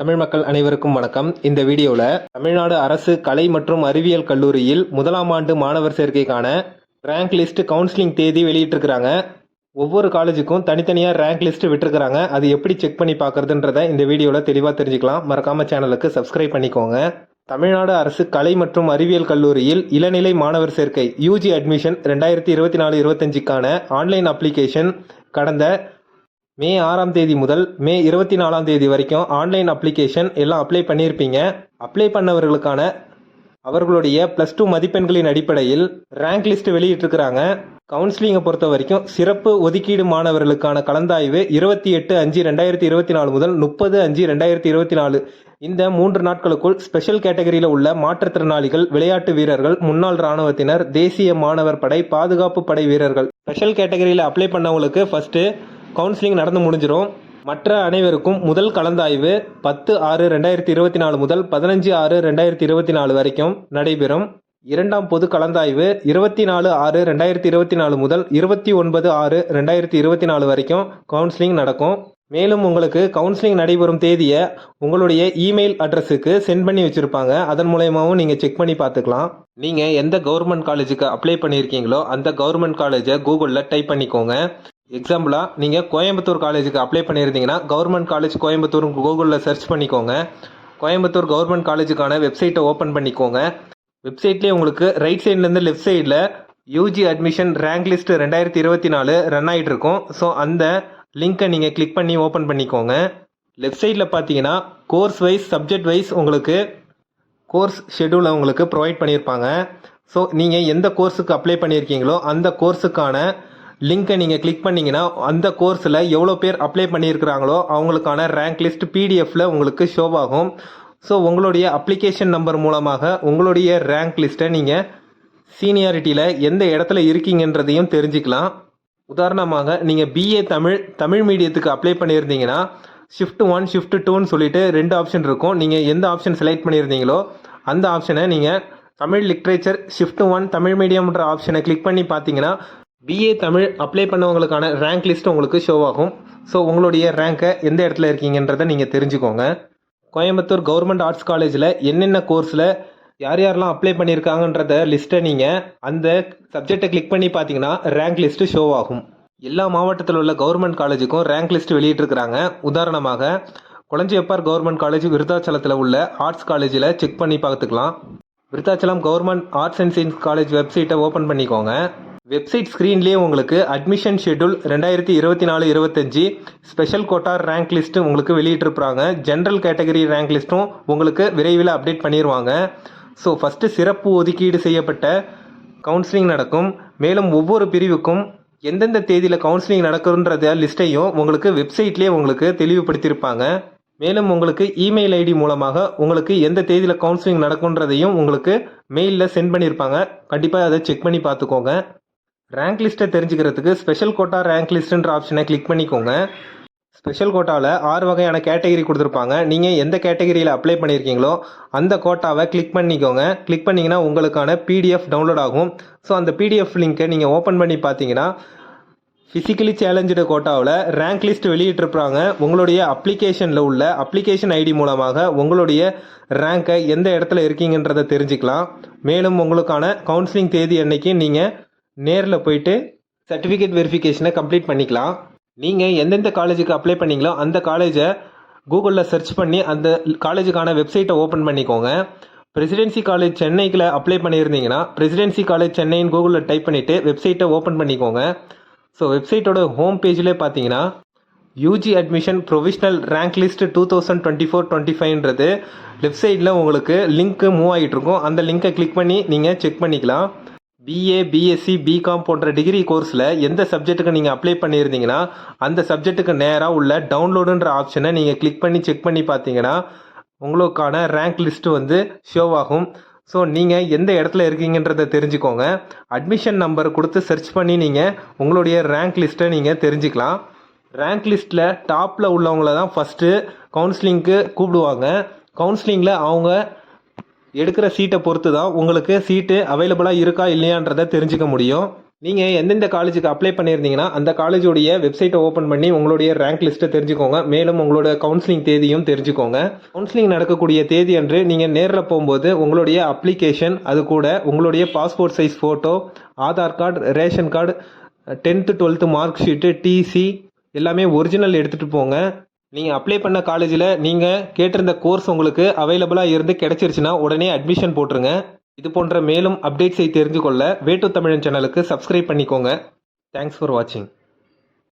தமிழ் மக்கள் அனைவருக்கும் வணக்கம். இந்த வீடியோவில் தமிழ்நாடு அரசு கலை மற்றும் அறிவியல் கல்லூரியில் முதலாம் ஆண்டு மாணவர் சேர்க்கைக்கான ரேங்க் லிஸ்ட் கவுன்சிலிங் தேதி வெளியிட்டிருக்கிறாங்க. ஒவ்வொரு காலேஜுக்கும் தனித்தனியாக ரேங்க் லிஸ்ட் விட்டுருக்குறாங்க. அது எப்படி செக் பண்ணி பார்க்கறதுன்றத இந்த வீடியோவில் தெளிவாக தெரிஞ்சுக்கலாம். மறக்காம சேனலுக்கு சப்ஸ்கிரைப் பண்ணிக்கோங்க. தமிழ்நாடு அரசு கலை மற்றும் அறிவியல் கல்லூரியில் இளநிலை மாணவர் சேர்க்கை யூஜி அட்மிஷன் ரெண்டாயிரத்தி இருபத்தி நாலு இருபத்தஞ்சுக்கான ஆன்லைன் அப்ளிகேஷன் கடந்த மே ஆறாம் தேதி முதல் மே இருபத்தி நாலாம் தேதி வரைக்கும் ஆன்லைன் அப்ளிகேஷன் எல்லாம் அப்ளை பண்ணியிருப்பீங்க. அப்ளை பண்ணவர்களுக்கான அவர்களுடைய ப்ளஸ் டூ மதிப்பெண்களின் அடிப்படையில் ரேங்க் லிஸ்ட் வெளியிட்டிருக்கிறாங்க. கவுன்சிலிங்கை பொறுத்த வரைக்கும் சிறப்பு ஒதுக்கீடு மாணவர்களுக்கான கலந்தாய்வு இருபத்தி எட்டு அஞ்சு ரெண்டாயிரத்தி இருபத்தி நாலு முதல் முப்பது அஞ்சு ரெண்டாயிரத்தி இருபத்தி நாலு. இந்த மூன்று நாட்களுக்குள் ஸ்பெஷல் கேட்டகரியில் உள்ள மாற்றுத்திறனாளிகள் விளையாட்டு வீரர்கள் முன்னாள் ராணுவத்தினர் தேசிய மாணவர் படை பாதுகாப்பு படை வீரர்கள். ஸ்பெஷல் கேட்டகரியில் அப்ளை பண்ணவங்களுக்கு ஃபர்ஸ்ட்டு கவுன்சிலிங் நடந்து முடிஞ்சிடும் மற்ற அனைவருக்கும் முதல் கலந்தாய்வு பத்து ஆறு ரெண்டாயிரத்தி இருபத்தி நாலு முதல் பதினஞ்சு ஆறு ரெண்டாயிரத்தி இருபத்தி நாலு வரைக்கும் நடைபெறும். இரண்டாம் பொது கலந்தாய்வு இருபத்தி நாலு ஆறு ரெண்டாயிரத்தி இருபத்தி நாலு முதல் இருபத்தி ஒன்பது ஆறு ரெண்டாயிரத்தி இருபத்தி நாலு வரைக்கும் கவுன்சிலிங் நடக்கும். மேலும் உங்களுக்கு கவுன்சிலிங் நடைபெறும் தேதியை உங்களுடைய இமெயில் அட்ரஸுக்கு சென்ட் பண்ணி வச்சுருப்பாங்க. அதன் மூலயமாவும் நீங்கள் செக் பண்ணி பார்த்துக்கலாம். நீங்கள் எந்த கவர்மெண்ட் காலேஜுக்கு அப்ளை பண்ணியிருக்கீங்களோ அந்த கவர்மெண்ட் காலேஜை கூகுளில் டைப் பண்ணிக்கோங்க. எக்ஸாம்பிளாக நீங்கள் கோயம்புத்தூர் காலேஜுக்கு அப்ளை பண்ணியிருந்தீங்கன்னா கவர்மெண்ட் காலேஜ் கோயம்புத்தூர் கூகுளில் சர்ச் பண்ணிக்கோங்க. கோயம்புத்தூர் கவர்மெண்ட் காலேஜுக்கான வெப்சைட்டை ஓப்பன் பண்ணிக்கோங்க. வெப்சைட்லேயே உங்களுக்கு ரைட் சைட்லேருந்து லெஃப்ட் சைடில் யூஜி அட்மிஷன் ரேங்க் லிஸ்ட் ரெண்டாயிரத்தி இருபத்தி நாலு ரன் ஆகிட்டு இருக்கும். ஸோ அந்த லிங்க்கை நீங்கள் கிளிக் பண்ணி ஓப்பன் பண்ணிக்கோங்க. லெஃப்ட் சைடில் பார்த்தீங்கன்னா கோர்ஸ் வைஸ் சப்ஜெக்ட் வைஸ் உங்களுக்கு கோர்ஸ் ஷெடியூலை உங்களுக்கு ப்ரொவைட் பண்ணியிருப்பாங்க. ஸோ நீங்கள் எந்த கோர்ஸுக்கு அப்ளை பண்ணியிருக்கீங்களோ அந்த கோர்ஸுக்கான லிங்க்கை நீங்கள் கிளிக் பண்ணீங்கன்னா அந்த கோர்ஸில் எவ்வளோ பேர் அப்ளை பண்ணியிருக்கிறாங்களோ அவங்களுக்கான ரேங்க் லிஸ்ட் பிடிஎஃப்பில் உங்களுக்கு ஷோவாகும் ஸோ உங்களுடைய அப்ளிகேஷன் நம்பர் மூலமாக உங்களுடைய ரேங்க் லிஸ்ட்டை நீங்கள் சீனியாரிட்டியில் எந்த இடத்துல இருக்கீங்கன்றதையும் தெரிஞ்சுக்கலாம். உதாரணமாக நீங்கள் பிஏ தமிழ் தமிழ் மீடியத்துக்கு அப்ளை பண்ணியிருந்தீங்கன்னா ஷிஃப்ட் ஒன் ஷிஃப்ட் டூன்னு சொல்லிட்டு ரெண்டு ஆப்ஷன் இருக்கும். நீங்கள் எந்த ஆப்ஷன் செலக்ட் பண்ணியிருந்தீங்களோ அந்த ஆப்ஷனை நீங்கள் Tamil literature shift one Tamil மீடியம்ன்ற ஆப்ஷனை கிளிக் பண்ணி பார்த்தீங்கன்னா பிஏ தமிழ் அப்ளை பண்ணவங்களுக்கான ரேங்க் லிஸ்ட் உங்களுக்கு ஷோ ஆகும். ஸோ உங்களுடைய ரேங்கை எந்த இடத்துல இருக்கீங்கன்றதை நீங்கள் தெரிஞ்சுக்கோங்க. கோயம்புத்தூர் கவர்மெண்ட் ஆர்ட்ஸ் காலேஜில் என்னென்ன கோர்ஸில் யார் யாரெல்லாம் அப்ளை பண்ணியிருக்காங்கன்றத லிஸ்ட்டை நீங்கள் அந்த சப்ஜெக்டை கிளிக் பண்ணி பார்த்தீங்கன்னா ரேங்க் லிஸ்ட்டு ஷோ ஆகும். எல்லா மாவட்டத்தில் உள்ள கவர்மெண்ட் காலேஜுக்கும் ரேங்க் லிஸ்ட் வெளியிட்டிருக்கிறாங்க. உதாரணமாக குளஞ்சியப்பார் கவர்மெண்ட் காலேஜ் விருத்தாச்சலத்தில் உள்ள ஆர்ட்ஸ் காலேஜில் செக் பண்ணி பார்த்துக்கலாம். Vriddhachalam government arts and science college வெப்சைட்டை ஓப்பன் பண்ணிக்கோங்க. வெப்சைட் ஸ்க்ரீன்லேயே உங்களுக்கு அட்மிஷன் ஷெட்யூல் ரெண்டாயிரத்தி இருபத்தி நாலு இருபத்தஞ்சி ஸ்பெஷல் கோட்டா ரேங்க் லிஸ்ட்டு உங்களுக்கு வெளியிட்டிருப்பாங்க ஜென்ரல் கேட்டகரி ரேங்க் லிஸ்ட்டும் உங்களுக்கு விரைவில் அப்டேட் பண்ணிடுவாங்க ஸோ ஃபஸ்ட்டு சிறப்பு ஒதுக்கீடு செய்யப்பட்ட கவுன்சிலிங் நடக்கும். மேலும் ஒவ்வொரு பிரிவுக்கும் எந்தெந்த தேதியில் கவுன்சிலிங் நடக்குன்றத லிஸ்ட்டையும் உங்களுக்கு வெப்சைட்லேயே உங்களுக்கு தெளிவுபடுத்தியிருப்பாங்க. மேலும் உங்களுக்கு இமெயில் ஐடி மூலமாக உங்களுக்கு எந்த தேதியில் கவுன்சிலிங் நடக்குன்றதையும் உங்களுக்கு மெயிலில் சென்ட் பண்ணியிருப்பாங்க. கண்டிப்பாக அதை செக் பண்ணி பார்த்துக்கோங்க. ரேங்க் லிஸ்ட்டை தெரிஞ்சுக்கிறதுக்கு ஸ்பெஷல் கோட்டா ரேங்க் லிஸ்ட்டுன்ற ஆப்ஷனை கிளிக் பண்ணிக்கோங்க. ஸ்பெஷல் கோட்டாவில் ஆறு வகையான கேட்டகரி கொடுத்துருப்பாங்க. நீங்கள் எந்த கேட்டகரியில் அப்ளை பண்ணியிருக்கீங்களோ அந்த கோட்டாவை கிளிக் பண்ணிக்கோங்க. கிளிக் பண்ணிங்கன்னா உங்களுக்கான பிடிஎஃப் டவுன்லோட் ஆகும். ஸோ அந்த பிடிஎஃப் லிங்க்கை நீங்கள் ஓப்பன் பண்ணி பார்த்தீங்கன்னா ஃபிசிக்கலி சேலஞ்சு கோட்டாவில் ரேங்க் லிஸ்ட் வெளியிட்டிருப்பாங்க. உங்களுடைய அப்ளிகேஷனில் உள்ள அப்ளிகேஷன் ஐடி மூலமாக உங்களுடைய ரேங்கை எந்த இடத்துல இருக்கீங்கன்றதை தெரிஞ்சுக்கலாம். மேலும் உங்களுக்கான கவுன்சிலிங் தேதி அன்னைக்கு நீங்கள் நேரில் போயிட்டு சர்டிஃபிகேட் வெரிஃபிகேஷனை கம்ப்ளீட் பண்ணிக்கலாம். நீங்கள் எந்தெந்த காலேஜுக்கு அப்ளை பண்ணீங்களோ அந்த காலேஜை கூகுளில் சர்ச் பண்ணி அந்த காலேஜுக்கான வெப்சைட்டை ஓப்பன் பண்ணிக்கோங்க. பிரசிடென்சி காலேஜ் சென்னைக்குள்ள அப்ளை பண்ணியிருந்தீங்கன்னா பிரசிடென்சி காலேஜ் சென்னைன்னு கூகுளில் டைப் பண்ணிவிட்டு வெப்சைட்டை ஓப்பன் பண்ணிக்கோங்க. ஸோ வெப்சைட்டோட ஹோம் பேஜிலே பார்த்தீங்கன்னா UG admission provisional rank list two thousand twenty four twenty ஃபைவ்ன்றது left சைடில் உங்களுக்கு லிங்க்கு மூவ் ஆகிட்டு இருக்கும் அந்த லிங்க்கை கிளிக் பண்ணி நீங்கள் செக் பண்ணிக்கலாம். பிஏ பிஎஸ்சி பிகாம் போன்ற டிகிரி கோர்ஸில் எந்த சப்ஜெக்ட்டுக்கு நீங்கள் அப்ளை பண்ணியிருந்தீங்கன்னா அந்த சப்ஜெக்ட்டுக்கு நேராக உள்ள டவுன்லோடுன்ற ஆப்ஷனை நீங்கள் கிளிக் பண்ணி செக் பண்ணி பார்த்தீங்கன்னா உங்களுக்கான ரேங்க் லிஸ்ட்டு வந்து ஷோ ஆகும். ஸோ நீங்கள் எந்த இடத்துல இருக்கீங்கன்றத தெரிஞ்சுக்கோங்க. அட்மிஷன் நம்பர் கொடுத்து சர்ச் பண்ணி நீங்கள் உங்களுடைய ரேங்க் லிஸ்ட்டை நீங்கள் தெரிஞ்சுக்கலாம். ரேங்க் லிஸ்ட்டில் டாப்பில் உள்ளவங்கள தான் ஃபஸ்ட்டு கவுன்சிலிங்க்கு கூப்பிடுவாங்க. கவுன்சிலிங்கில் அவங்க எடுக்கிற சீட்டை பொறுத்து தான் உங்களுக்கு சீட்டு அவைலபிளாக இருக்கா இல்லையான்றதை தெரிஞ்சுக்க முடியும். நீங்கள் எந்தெந்த காலேஜுக்கு அப்ளை பண்ணியிருந்தீங்கன்னா அந்த காலேஜோடைய வெப்சைட்டை ஓப்பன் பண்ணி உங்களுடைய ரேங்க் லிஸ்ட்டை தெரிஞ்சுக்கோங்க. மேலும் உங்களோட கவுன்சிலிங் தேதியும் தெரிஞ்சுக்கோங்க. கவுன்சிலிங் நடக்கக்கூடிய தேதி அன்று நீங்கள் நேரில் போகும்போது உங்களுடைய அப்ளிகேஷன் அது கூட உங்களுடைய passport size photo Aadhaar card ration card tenth twelfth mark sheet TC எல்லாமே ஒரிஜினல் எடுத்துகிட்டு போங்க. நீங்கள் அப்ளை பண்ண காலேஜில் நீங்கள் கேட்டிருந்த கோர்ஸ் உங்களுக்கு அவைலபிளாக இருந்து கிடைச்சிருச்சுன்னா உடனே அட்மிஷன் போட்டுருங்க. இது போன்ற மேலும் அப்டேட்ஸை தெரிஞ்சுக்கொள்ள கொள்ள வேட்டு தமிழன் சேனலுக்கு சப்ஸ்கிரைப் பண்ணிக்கோங்க. தேங்க்ஸ் ஃபார் வாட்சிங்